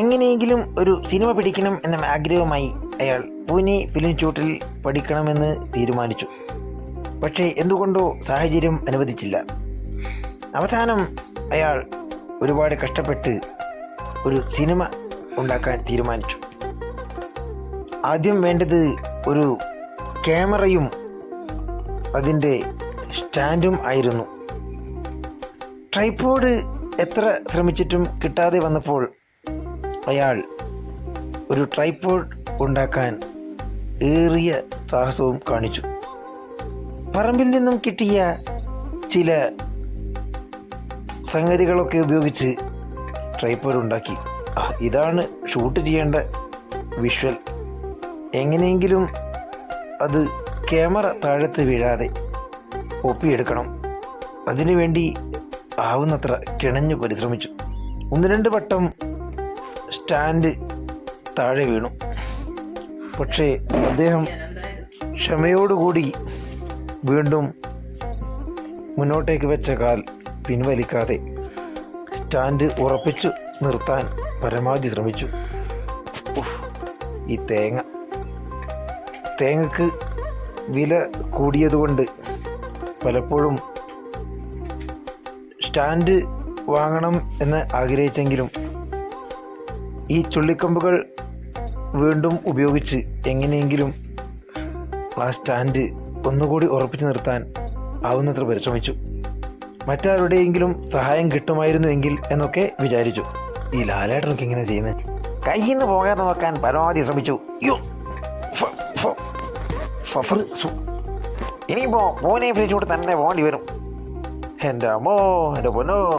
എങ്ങനെയെങ്കിലും ഒരു സിനിമ പിടിക്കണം എന്ന ആഗ്രഹവുമായി അയാൾ പൂനെ ഫിലിം ചൂട്ടിൽ പഠിക്കണമെന്ന് തീരുമാനിച്ചു. പക്ഷേ എന്തുകൊണ്ടോ സാഹചര്യം അനുവദിച്ചില്ല. അവസാനം അയാൾ ഒരുപാട് കഷ്ടപ്പെട്ട് ഒരു സിനിമ ഉണ്ടാക്കാൻ തീരുമാനിച്ചു. ആദ്യം വേണ്ടത് ഒരു ക്യാമറയും അതിന്റെ സ്റ്റാൻഡും ആയിരുന്നു. ട്രൈപ്പോഡ് എത്ര ശ്രമിച്ചിട്ടും കിട്ടാതെ വന്നപ്പോൾ അയാൾ ഒരു ട്രൈപ്പോഡ് ഉണ്ടാക്കാൻ ഏറിയ സാഹസവും കാണിച്ചു. പറമ്പിൽ നിന്നും കിട്ടിയ ചില സംഗതികളൊക്കെ ഉപയോഗിച്ച് ട്രൈപ്പോഡ് ഉണ്ടാക്കി. ഇതാണ് ഷൂട്ട് ചെയ്യേണ്ട വിഷ്വൽ എങ്ങനെയെങ്കിലും അത് ക്യാമറ താഴത്ത് വീഴാതെ ഒപ്പിയെടുക്കണം അതിനുവേണ്ടി ആവുന്നത്ര കിണഞ്ഞു പരിശ്രമിച്ചു. ഒന്ന് രണ്ട് വട്ടം സ്റ്റാൻഡ് താഴെ വീണു. പക്ഷേ അദ്ദേഹം ക്ഷമയോടുകൂടി വീണ്ടും മുന്നോട്ടേക്ക് വെച്ച കാൽ പിൻവലിക്കാതെ സ്റ്റാൻഡ് ഉറപ്പിച്ചു നിർത്താൻ പരമാവധി ശ്രമിച്ചു. ഈ തേങ്ങ. തേങ്ങക്ക് വില കൂടിയതുകൊണ്ട് പലപ്പോഴും സ്റ്റാൻഡ് വാങ്ങണം എന്ന് ആഗ്രഹിച്ചെങ്കിലും ഈ ചുള്ളിക്കമ്പുകൾ വീണ്ടും ഉപയോഗിച്ച് എങ്ങനെയെങ്കിലും ആ സ്റ്റാൻഡ് ഒന്നുകൂടി ഉറപ്പിച്ചു നിർത്താൻ ആവുന്നത്ര പരിശ്രമിച്ചു. മറ്റാരുടെയെങ്കിലും സഹായം കിട്ടുമായിരുന്നുവെങ്കിൽ എന്നൊക്കെ വിചാരിച്ചു. ഈ ലാലേട്ടനൊക്കെ ഇങ്ങനെ ചെയ്യുന്നത് കയ്യിൽ നിന്ന് പോകാതെ നോക്കാൻ പരമാവധി ശ്രമിച്ചു. ഫഫർ ഇനിയിപ്പോ പോനെ പിടിച്ചുകൊണ്ട് തന്നെ പോകേണ്ടി വരും. എന്റെ അമ്മോ എന്റെ പൊന്നോ.